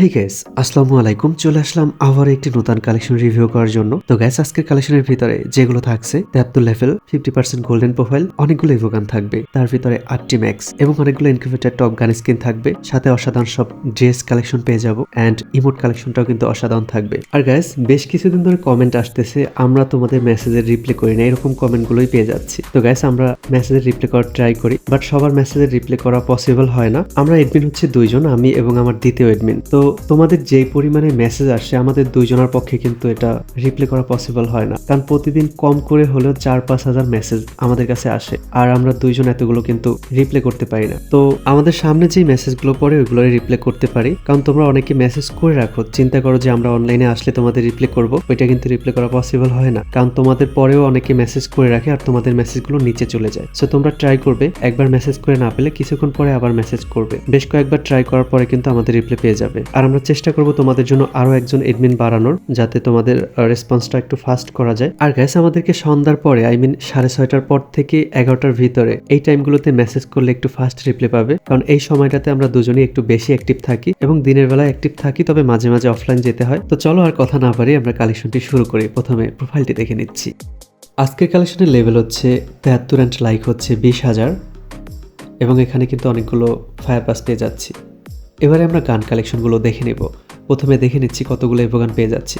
হেই gas আসসালামু আলাইকুম। চলে আসলাম আবার একটি নতুন কালেকশন রিভিউ করার জন্য। তো গ্যাস আজকের কালেকশনের ভিতরে যেগুলো থাকছে তেহাত্তর level fifty percent golden profile অনেকগুলো ইভোগান থাকবে। তার ভিতরে আটটি ম্যাক্স এবং অনেকগুলো ইনকিউবেটার টপ গান স্কিন থাকবে। সাথে অসাধারণ সব ড্রেস কালেকশন পেয়ে যাব অ্যান্ড ইমোট কালেকশনটাও কিন্তু অসাধারণ থাকবে। আর গ্যাস বেশ কিছুদিন ধরে কমেন্ট আসতেছে, আমরা তোমাদের মেসেজের রিপ্লাই করি না, এরকম কমেন্টগুলোই পেয়ে যাচ্ছি। তো গ্যাস আমরা মেসেজের রিপ্লাই করার ট্রাই করি বাট সবার মেসেজের রিপ্লাই করা পসিবল হয় না। আমরা এডমিন হচ্ছে দুইজন, আমি এবং আমার দ্বিতীয় এডমিন তো তোমাদের যেই পরিমাণে মেসেজ আসে, আমাদের দুইজনের পক্ষে কিন্তু এটা রিপ্লাই করা পসিবল হয় না। কারণ প্রতিদিন কম করে হলেও চার পাঁচ হাজার মেসেজ আমাদের কাছে আসে, আর আমরা দুইজন এতগুলো কিন্তু রিপ্লাই করতে পারি না। তো আমাদের সামনে যেই মেসেজগুলো পড়ে ওইগুলো রিপ্লাই করতে পারি। কারণ তোমরা অনেকে মেসেজ করে রাখো, চিন্তা করো যে আমরা অনলাইনে আসলে তোমাদের রিপ্লাই করব, ওইটা কিন্তু রিপ্লাই করা পসিবল হয় না। কারণ তোমাদের পরেও অনেকে মেসেজ করে রাখে আর তোমাদের মেসেজগুলো নিচে চলে যায়। সো তোমরা ট্রাই করবে, একবার মেসেজ করে না পেলে কিছুক্ষণ পরে আবার মেসেজ করবে। বেশ কয়েকবার ট্রাই করার পরে কিন্তু আমাদের রিপ্লাই পেয়ে যাবে। আর আমরা চেষ্টা করব তোমাদের জন্য আরও একজন এডমিন বাড়ানোর, যাতে তোমাদের রেসপন্সটা একটু ফাস্ট করা যায়। আর গ্যাস আমাদেরকে সন্ধ্যার পরে আই মিন সাড়ে ছয়টার পর থেকে এগারোটার ভিতরে, এই টাইমগুলোতে মেসেজ করলে একটু ফাস্ট রিপ্লাই পাবে। কারণ এই সময়টাতে আমরা দুজনেই একটু বেশি অ্যাক্টিভ থাকি এবং দিনের বেলা অ্যাক্টিভ থাকি, তবে মাঝে মাঝে অফলাইন যেতে হয়। তো চলো আর কথা না পারি আমরা কালেকশনটি শুরু করি। প্রথমে প্রোফাইলটি দেখে নিচ্ছি। আজকের কালেকশনের লেভেল হচ্ছে তেহাত্তর অ্যান্ড লাইক হচ্ছে বিশ হাজার। এবং এখানে কিন্তু অনেকগুলো ফায়ার পাস পেয়ে যাচ্ছি। এবারে আমরা গান কালেকশনগুলো দেখে নেব। প্রথমে দেখে নিচ্ছি কতগুলো ইভোগান পেয়ে যাচ্ছি।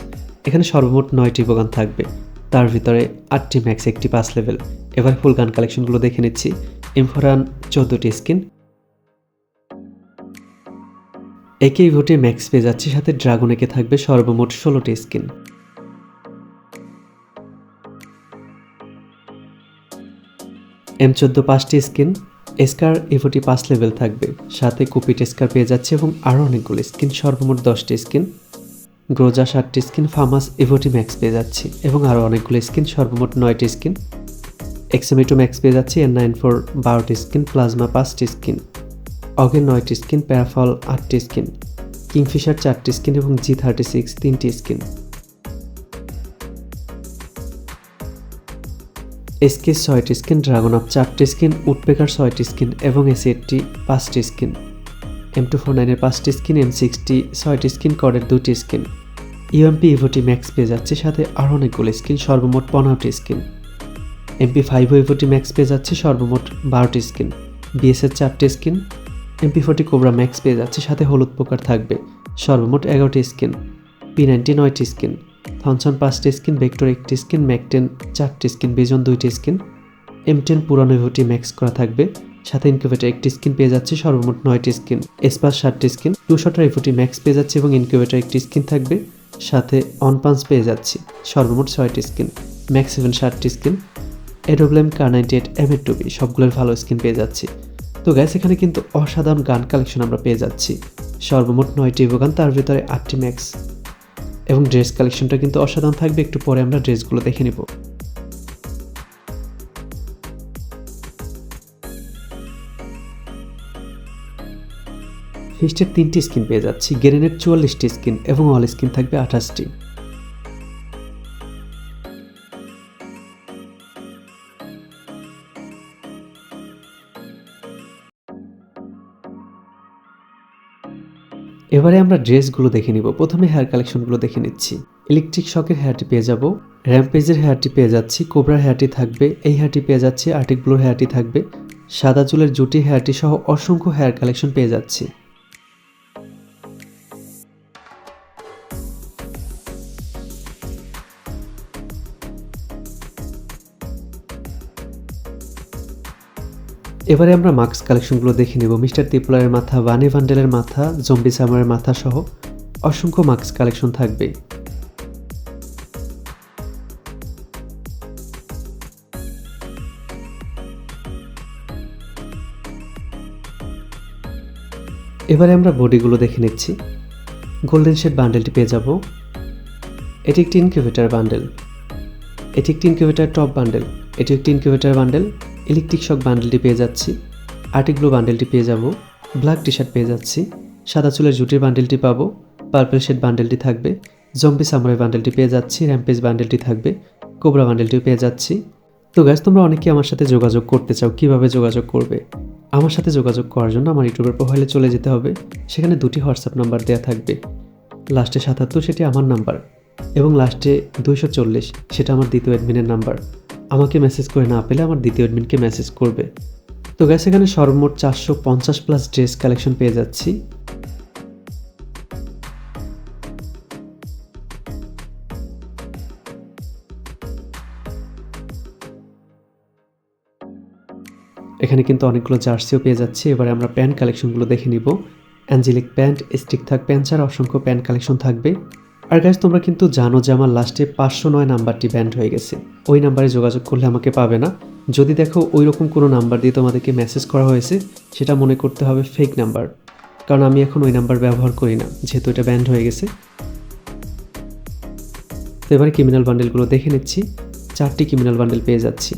এখানে সর্বমোট নয়টি ইভোগান থাকবে। তার ভিতরে আটটি ম্যাক্স, একটি পাস লেভেল। এবার ফুল গান কালেকশনগুলো দেখে নিচ্ছি। ইমফোরান চোদ্দোটি স্কিন। একে ভোটে ম্যাক্স পেয়ে যাচ্ছি, সাথে ড্রাগন একে থাকবে সর্বমোট ষোলোটি স্কিন। এম চোদ্দ পাঁচটি স্কিন। এসকার ইভোটি পাঁচ লেভেল থাকবে। সাথে কুপিট এসকার পেয়ে যাচ্ছে এবং আরও অনেকগুলো স্কিন সর্বমোট দশটি স্কিন গ্রোজা ষাটটি স্কিন ফার্মাস ইভোটি ম্যাক্স পেয়ে যাচ্ছি এবং আরও অনেকগুলো স্কিন সর্বমোট নয়টি স্কিন এক্সেমিটো ম্যাক্স পেয়ে যাচ্ছি এন নাইন ফোর বারোটি স্কিন প্লাজমা পাঁচটি স্কিন অগেন নয়টি স্কিন প্যারাফল আটটি স্কিন কিংফিশার চারটি স্কিন এবং জি থার্টি সিক্স তিনটি স্কিন এসকে ছয়টি স্কিন, ড্রাগন আপ চারটি স্কিন উডপেকার ছয়টি স্কিন এবং এসিএটটি পাঁচটি স্কিন। এম টু ফোর নাইনের পাঁচটি স্কিন, এম সিক্সটি ছয়টি স্কিন কডের দুটি স্কিন। ইউএমপি ইভোটি ম্যাক্স পেয়ে যাচ্ছে সাথে আরও অনেকগুলো স্কিন, সর্বমোট পনেরোটি স্কিন। এমপি ফাইভ ইভোটি ম্যাক্স পেয়ে যাচ্ছে সর্বমোট বারোটি স্কিন। বিএসএর চারটি skin MP forty cobra max পেয়ে যাচ্ছে সাথে হলুদ পোকার থাকবে, সর্বমোট এগারোটি স্কিন। পি নাইনটি নয়টি স্কিন। থনসন পাঁচটি স্কিন, ভেক্টর একটি স্কিন, ম্যাকটেন চারটি স্কিন বিজন দুইটি স্কিন। এম টেন পুরানো ইভোটি ম্যাক্স করা থাকবে। সাথে ইনকিউবেটার একটি স্কিন পেয়ে যাচ্ছে সর্বমোট নয়টি স্কিন। এসপাস ষাটটি স্কিন টু শটার ইভোটি ম্যাক্স পেয়ে যাচ্ছে এবং ইনকিউবেটার একটি স্কিন থাকবে। সাথে অন পাঞ্চ পেয়ে যাচ্ছি সর্বমোট ছয়টি স্কিন, ম্যাক্স সেভেন ষাটটি স্কিন। এডোব্লেম কার নাইনটি এইট এম এর টুবি সবগুলোর ভালো স্কিন পেয়ে যাচ্ছি। তো গ্যাস এখানে কিন্তু অসাধারণ গান কালেকশন আমরা পেয়ে যাচ্ছি। সর্বমোট নয়টি গান তার ভিতরে আটটি ম্যাক্স। এবং ড্রেস কালেকশনটা কিন্তু অসাধারণ থাকবে। একটু পরে আমরা ড্রেসগুলো দেখে নেব। ফিস্টের তিনটি স্কিন পেয়ে যাচ্ছি। গ্রেনেড চুয়াল্লিশটি স্কিন এবং অল স্কিন থাকবে আঠাশটি। এবারে আমরা ড্রেসগুলো দেখে নিব। প্রথমে হেয়ার কালেকশনগুলো দেখে নিচ্ছি। ইলেকট্রিক শকের হেয়ারটি পেয়ে যাব। র্যাম্পেজের হেয়ারটি পেয়ে যাচ্ছি। কোবরার হেয়ারটি থাকবে। এই হেয়ারটি পেয়ে যাচ্ছি। আর্টিক ব্লুর হেয়ারটি থাকবে। সাদা চুলের জুটি হেয়ারটি সহ অসংখ্য হেয়ার কালেকশন পেয়ে যাচ্ছি। এবারে আমরা মাস্ক কালেকশনগুলো দেখে নেব। মিস্টার ত্রিপুলারের মাথা ওয়ানে ভান্ডেলের মাথা, জম্বি সামারের মাথা সহ অসংখ্য মাস্ক কালেকশন থাকবে। এবারে আমরা বডিগুলো দেখে নিচ্ছি। গোল্ডেন শেড বান্ডেলটি পেয়ে যাব। এটি একটি ইনকিউবেটার বান্ডেল এটি একটি ইনকিউবেটার টপ বান্ডেল এটি একটি ইনকিউবেটার বান্ডেল ইলেকট্রিক শক বান্ডেলটি পেয়ে যাচ্ছি আর্টিগ্লো বান্ডেলটি পেয়ে যাব, ব্ল্যাক টি শার্ট পেয়ে যাচ্ছি, সাদা চুলের জুটির বান্ডেলটি পাবো, পার্পল শেড বান্ডেলটি থাকবে জম্বি সামরাই বান্ডেলটি পেয়ে যাচ্ছি, র্যাম্পেজ বান্ডেলটি থাকবে, কোবরা বান্ডেলটিও পেয়ে যাচ্ছি। তো গ্যাস তোমরা অনেকে আমার সাথে যোগাযোগ করতে চাও, কীভাবে যোগাযোগ করবে? আমার সাথে যোগাযোগ করার জন্য আমার ইউটিউবের প্রোফাইলে চলে যেতে হবে, সেখানে দুটি হোয়াটসঅ্যাপ নাম্বার দেওয়া থাকবে। লাস্টে সাতাত্তর, সেটি আমার নাম্বার এবং লাস্টে দুইশো চল্লিশ, সেটা আমার দ্বিতীয় অ্যাডমিনের নাম্বার আমাকে মেসেজ করে না পেলে আমার দ্বিতীয় অ্যাডমিনকে মেসেজ করবে। তো গ্যাস এখানে সর্বমোট চারশো পঞ্চাশ প্লাস ড্রেস কালেকশন পেয়ে যাচ্ছি। এখানে কিন্তু অনেকগুলো জার্সিও পেয়ে যাচ্ছি। এবারে আমরা প্যান্ট কালেকশনগুলো দেখে নিব। অ্যাঞ্জেলিক প্যান্ট স্টিক থাক প্যান্ট ছাড়া অসংখ্য প্যান্ট কালেকশন থাকবে। আর গাইজ তোমরা কিন্তু জানো যে আমার লাস্টে পাঁচশো নয় নাম্বারটি ব্যান্ড হয়ে গেছে। ওই নাম্বারে যোগাযোগ করলে আমাকে পাবে না। যদি দেখো ওই রকম কোনো নাম্বার দিয়ে তোমাদেরকে মেসেজ করা হয়েছে, সেটা মনে করতে হবে ফেক নাম্বার। কারণ আমি এখন ওই নাম্বার ব্যবহার করি না, যেহেতু এটা ব্যান্ড হয়ে গেছে। তো এবারে ক্রিমিনাল বান্ডেলগুলো দেখে নিচ্ছি। চারটি ক্রিমিনাল বান্ডেল পেয়ে যাচ্ছি।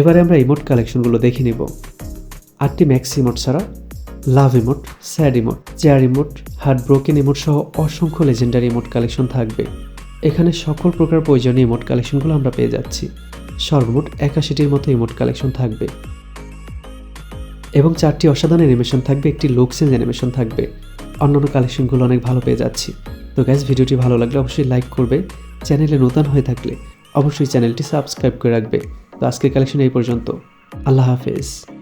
এবারে আমরা ইমোট কালেকশনগুলো দেখে নিব। আটটি ম্যাক্স ইমোট ছাড়া। Love emote sad emote chair emote heart broken emote সহ অসংখ্য লেজেন্ডারি ইমোট কালেকশন থাকবে। এখানে সকল প্রকার প্রয়োজনীয় ইমোট কালেকশনগুলো আমরা পেয়ে যাচ্ছি। সর্বমোট একাশিটির মতো ইমোট কালেকশন থাকবে। এবং চারটি অসাধারণ অ্যানিমেশন থাকবে, একটি লুক চেঞ্জ অ্যানিমেশন থাকবে। অন্যান্য কালেকশনগুলো অনেক ভালো পেয়ে যাচ্ছি। তো গ্যাস ভিডিওটি ভালো লাগলে অবশ্যই লাইক করবে। চ্যানেলে নতুন হয়ে থাকলে অবশ্যই চ্যানেলটি সাবস্ক্রাইব করে রাখবে। তো আজকের কালেকশন এই পর্যন্ত। আল্লাহ হাফেজ।